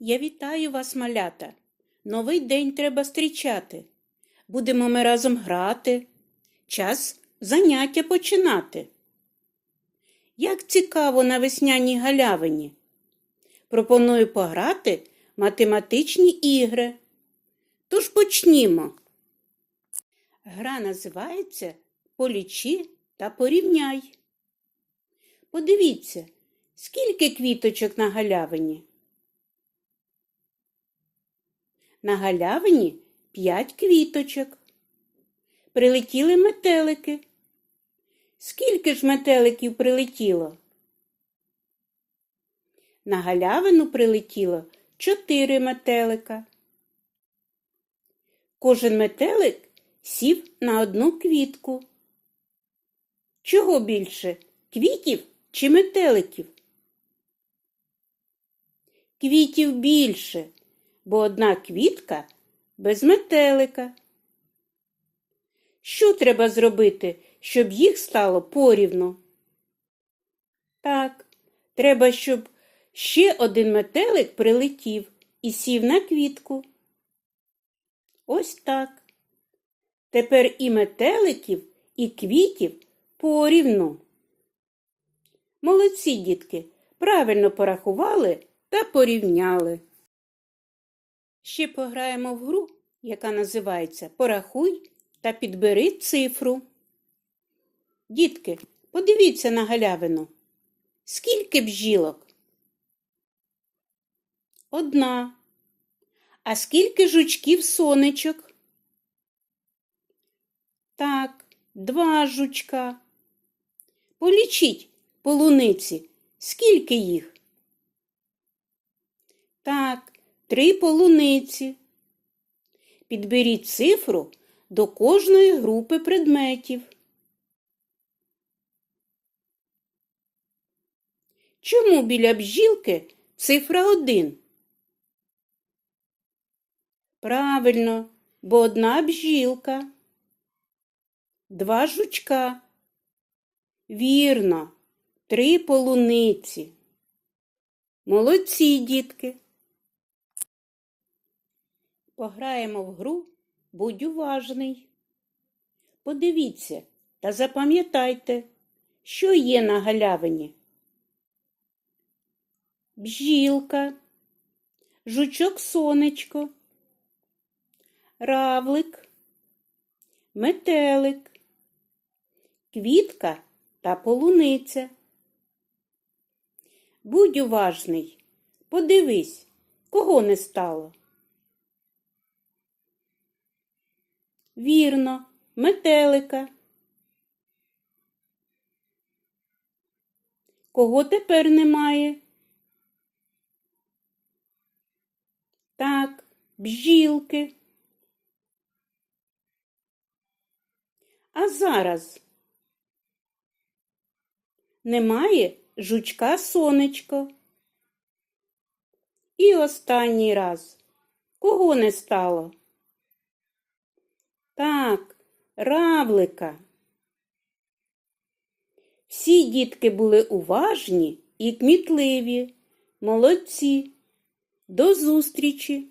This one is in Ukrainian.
Я вітаю вас, малята. Новий день треба зустрічати. Будемо ми разом грати. Час заняття починати. Як цікаво на весняній галявині. Пропоную пограти математичні ігри. Тож почнімо. Гра називається Полічи та порівняй. Подивіться, скільки квіточок на галявині. На галявині п'ять квіточок. Прилетіли метелики. Скільки ж метеликів прилетіло? На галявину прилетіло чотири метелика. Кожен метелик сів на одну квітку. Чого більше? Квітів чи метеликів? Квітів більше, бо одна квітка без метелика. Що треба зробити, щоб їх стало порівну? Так, треба, щоб ще один метелик прилетів і сів на квітку. Ось так. Тепер і метеликів, і квітів порівну. Молодці, дітки, правильно порахували та порівняли. Ще пограємо в гру, яка називається Порахуй та підбери цифру. Дітки, подивіться на галявину. Скільки бжілок? Одна. А скільки жучків сонечок? Так, два жучка. Полічіть полуниці. Скільки їх? Так, три полуниці. Підберіть цифру до кожної групи предметів. Чому біля бжілки цифра один? Правильно, бо одна бжілка. Два жучка. Вірно, три полуниці. Молодці, дітки. Пограємо в гру Будь уважний. Подивіться та запам'ятайте, що є на галявині. Бжілка, жучок сонечко, равлик, метелик, квітка та полуниця. Будь уважний, подивись, кого не стало. Вірно, метелика. Кого тепер немає? Так, бжілки. А зараз немає жучка сонечко. І останній раз. Кого не стало? Так, равлика. Всі дітки були уважні і кмітливі. Молодці. До зустрічі!